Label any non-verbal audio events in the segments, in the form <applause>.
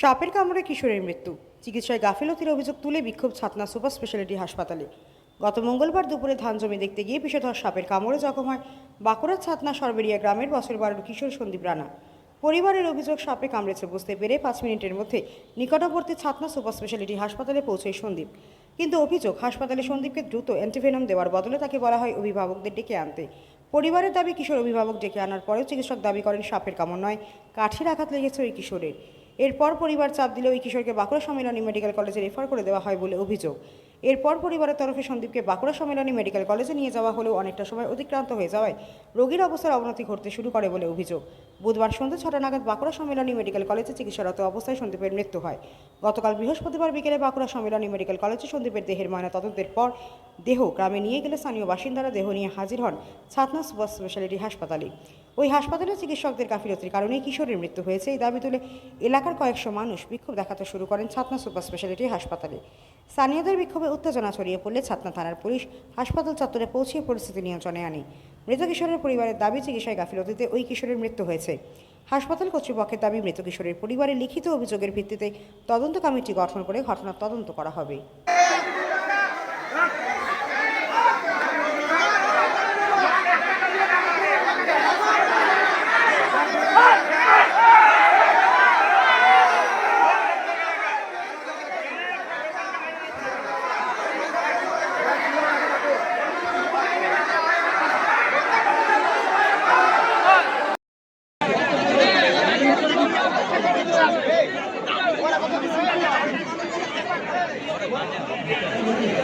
সাপের কামড়ে কিশোরের মৃত্যু। চিকিৎসায় গাফিলতির অভিযোগ তুলে বিক্ষোভ ছাতনা সুপার স্পেশালিটি হাসপাতালে। গত মঙ্গলবার দুপুরে ধান জমি দেখতে গিয়ে বিষধর সাপের কামড়ে জখম হয় বাঁকুড়ার ছাতনা সরবেরিয়া গ্রামের বছর বারোর কিশোর সন্দীপ রানা। পরিবারের অভিযোগ, সাপে কামড়েছে বুঝতে পেরে পাঁচ মিনিটের মধ্যে নিকটবর্তী ছাতনা সুপার স্পেশালিটি হাসপাতালে পৌঁছয় সন্দীপ। কিন্তু অভিযোগ, হাসপাতালে সন্দীপকে দ্রুত অ্যান্টিভেনম দেওয়ার বদলে তাকে বলা হয় অভিভাবকদের ডেকে আনতে। পরিবারের দাবি, কিশোর অভিভাবক ডেকে আনার পরেও চিকিৎসক দাবি করেন, সাপের কামড় নয়, কাঠির আঘাত লেগেছে ওই কিশোরের। এরপর পরিবার চাপ দিলে ওই কিশোরকে বাঁকুড়া সম্মেলনী মেডিকেল কলেজে রেফার করে দেওয়া হয় বলে অভিযোগ। এরপর পরিবারের তরফে সন্দীপকে বাঁকুড়া সম্মেলনী মেডিকেল কলেজে নিয়ে যাওয়া হলেও অনেকটা সময় অতিক্রান্ত হয়ে যাওয়ায় রোগীর অবস্থার অবনতি ঘটতে শুরু করে বলে অভিযোগ। বুধবার সন্ধ্যা ছটা নাগাদ বাঁকুড়া সম্মেলনী মেডিকেল কলেজে চিকিৎসারত অবস্থায় সন্দীপের মৃত্যু হয়। গতকাল বৃহস্পতিবার বিকেলে বাঁকুড়া সম্মেলনী মেডিকেল কলেজে সন্দীপের দেহের ময়না তদন্তের পর দেহ গ্রামে নিয়ে গেলে স্থানীয় বাসিন্দারা দেহ নিয়ে হাজির হন ছাতনা সুপার স্পেশালিটি হাসপাতালে। ওই হাসপাতালে চিকিৎসকদের গাফিলতির কারণে কিশোরের মৃত্যু হয়েছে। এই দাবি তুলে এলাকার কয়েকশো মানুষ বিক্ষোভ দেখাতে শুরু করেন ছাতনা সুপার স্পেশালিটি হাসপাতালে। স্থানীয়দের বিক্ষোভে উত্তেজনা ছড়িয়ে পড়লে ছাতনা থানার পুলিশ হাসপাতাল চত্বরে পৌঁছিয়ে পরিস্থিতি নিয়ন্ত্রণে আনে। মৃত কিশোরের পরিবারের দাবি, চিকিৎসায় গাফিলতিতে ওই কিশোরের মৃত্যু হয়েছে। হাসপাতাল কর্তৃপক্ষের দাবি, মৃত কিশোরের পরিবারের লিখিত অভিযোগের ভিত্তিতে তদন্ত কমিটি গঠন করে ঘটনার তদন্ত করা হবে।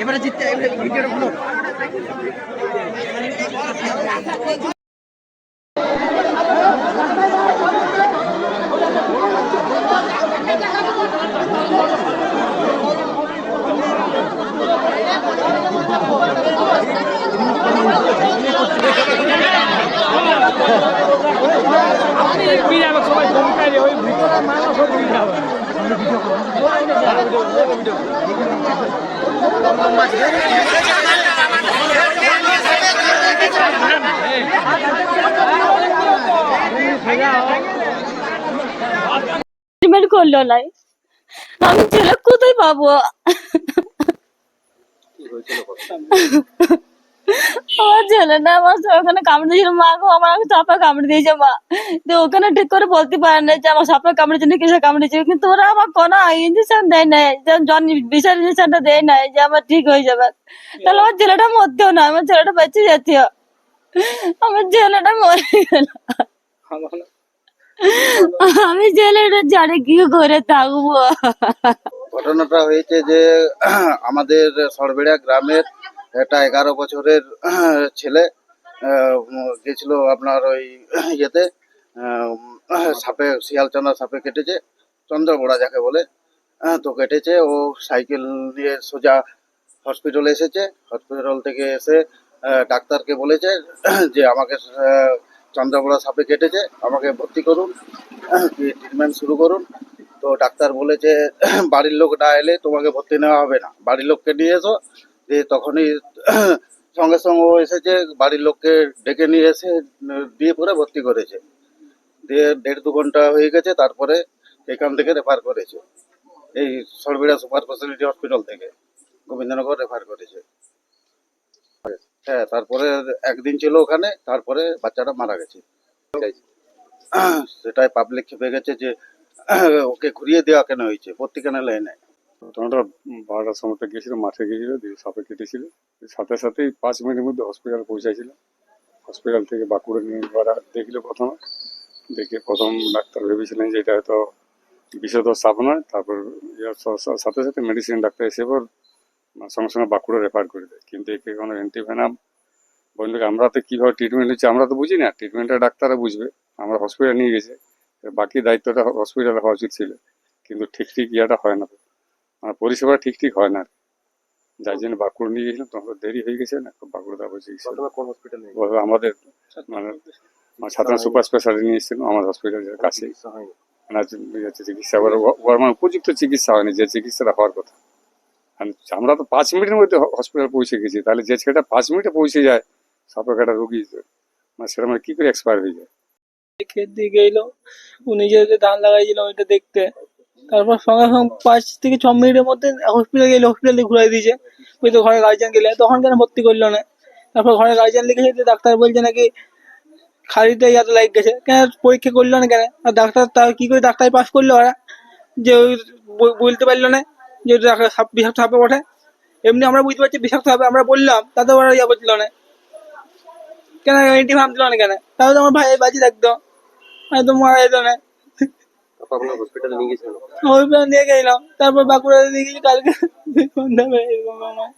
এবারে জিততে ভিডিওটা বলো সবাই কমকারে ওই ভিতরে মানুষ সব ভিড় হবে ট্রিটমেন্ট করল নাই আমি ছেলে কোথায় পাবো? আমার ছেলে না, আমার ওখানে কামড়ে দিয়েছিল মা গো, আমার সাপে কামড়ে দিয়েছে, মা। তো ওখানে ঠিক করে বলতে পারে না যে, আমার সাপে কামড়েছে না কিসে কামড়েছে কিন্তু ওরা আমার কোনো ইঞ্জেকশন দেয় নাই জন বিষের ইঞ্জেকশনটা দেয় নাই, যে, আমার ঠিক হয়ে যাবে। তাহলে আমার ছেলেটা মরতেও না, আমার ছেলেটা বেঁচে যেতেও। আমার ছেলেটা মরে গেল। আমি ছেলেটা জানে কি করে থাকব। ঘটনাটা হয়েছে যে, আমাদের সরবেড়া গ্রামের একটা এগারো বছরের ছেলে গেছিল আপনার ওই ইয়েতে সাপে শিয়ালচানা সাপে কেটেছে চন্দ্রবোড়া যাকে বলে তো কেটেছে ও সাইকেল নিয়ে সোজা হসপিটালে এসেছে হসপিটাল থেকে এসে ডাক্তারকে বলেছে যে আমাকে আহ, চন্দ্রবোড়া সাপে কেটেছে আমাকে ভর্তি করুন ট্রিটমেন্ট শুরু করুন। তো ডাক্তার বলেছে বাড়ির লোক না এলে তোমাকে ভর্তি নেওয়া হবে না। বাড়ির লোককে নিয়ে এসো দিয়ে তখনই <clears throat> সঙ্গে সঙ্গে ও এসেছে, বাড়ির লোককে ডেকে নিয়ে এসে, দিয়ে পরে ভর্তি করেছে। দিয়ে দেড় দু ঘণ্টা হয়ে গেছে, তারপরে এখান থেকে রেফার করেছে। এই সরবেড়া সুপার ফেসিলিটি হসপিটাল থেকে, গোবিন্দনগর রেফার করেছে। হ্যাঁ তারপরে একদিন ছিল ওখানে, তারপরে বাচ্চাটা মারা গেছে। <clears throat> সেটাই পাবলিক খেপে গেছে যে, <clears throat> ওকে ঘুরিয়ে দেওয়া কেন হয়েছে? পত্রিকা নেয় নেয় ঘটনাটা বারোটার সময়টা গেছিল মাঠে গেছিল দিয়ে সাপে কেটেছিল। সাথে সাথেই পাঁচ মিনিটের মধ্যে হসপিটালে পৌঁছাইছিল। হসপিটাল থেকে বাঁকুড়া নিয়ে ওরা দেখল প্রথমে। দেখে প্রথম ডাক্তার ভেবেছিলেন যে এটা হয়তো বিষধর সাপ নয় তারপর সাথে সাথে মেডিসিন ডাক্তার এসে পর সঙ্গে সঙ্গে বাঁকুড়া রেফার করে দেয়। কিন্তু একে কোনো অ্যান্টিভেনাম বলল কি, আমরা তো কীভাবে ট্রিটমেন্ট হচ্ছে আমরা তো বুঝি না ট্রিটমেন্টটা ডাক্তাররা বুঝবে। আমরা হসপিটাল নিয়ে গেছে। বাকি দায়িত্বটা হসপিটালে হওয়া উচিত ছিল। কিন্তু ঠিক ঠিক ইয়েটা হয় না। মানে পরিষেবা ঠিক ঠিক হয় না যার জন্য বাঁকুড়া নিয়ে গেছিলাম তখন তো দেরি হয়ে গেছে না বাঁকুড়া তারপর চিকিৎসা কোন হসপিটালে আমাদের মানে মানে সাধারণ সুপার স্পেশালিটি নিয়ে এসেছিলাম আমার হসপিটালের কাছে। মানে চিকিৎসা এবার ওর মানে উপযুক্ত চিকিৎসা হয়নি যে চিকিৎসাটা হওয়ার কথা। আর আমরা তো পাঁচ মিনিটের মধ্যে হসপিটাল পৌঁছে গেছি তাহলে যে ছেলেটা পাঁচ মিনিটে পৌঁছে যায় সাপের একটা রোগী মানে সেটা মানে কি করে এক্সপায়ার হয়ে যায়? ক্ষেত দিয়ে এলো ও নিজেকে ধান লাগাইছিল ওইটা দেখতে তারপর সঙ্গে সঙ্গে পাঁচ থেকে ছ মিনিটের মধ্যে হসপিটালে গেলে হসপিটালে ঘুরাই দিয়েছে। ওই তো ঘরে গার্জিয়ান গেলে। তখন কেন ভর্তি করল না? তারপর ঘরে গার্জিয়ান লিখেছে ডাক্তার বলছে নাকি খাড়িতে ইয়াতে লাগ গেছে। কেন পরীক্ষা করল না কেন? আর ডাক্তার তা কি করে ডাক্তার পাস করল ওরা? যে ওই বলতে পারল না যে ডাক্তার বিষাক্ত সাপে ওঠে। এমনি আমরা বুঝতে পারছি বিষাক্ত সাপে আমরা বললাম তাতে ওরা ইয়া বলছিল না। কেন এন্টি ভাবছিল না কেন? তাহলে আমার ভাই বাজি থাকতো একদম মারা যেত না। আপনার হসপিটালে নিয়ে গেছিলেন? ওই নিয়ে গেলাম। তারপর বাঁকুড়া দিয়ে গেছি কালকে সন্ধ্যাবেলা এরকম আমার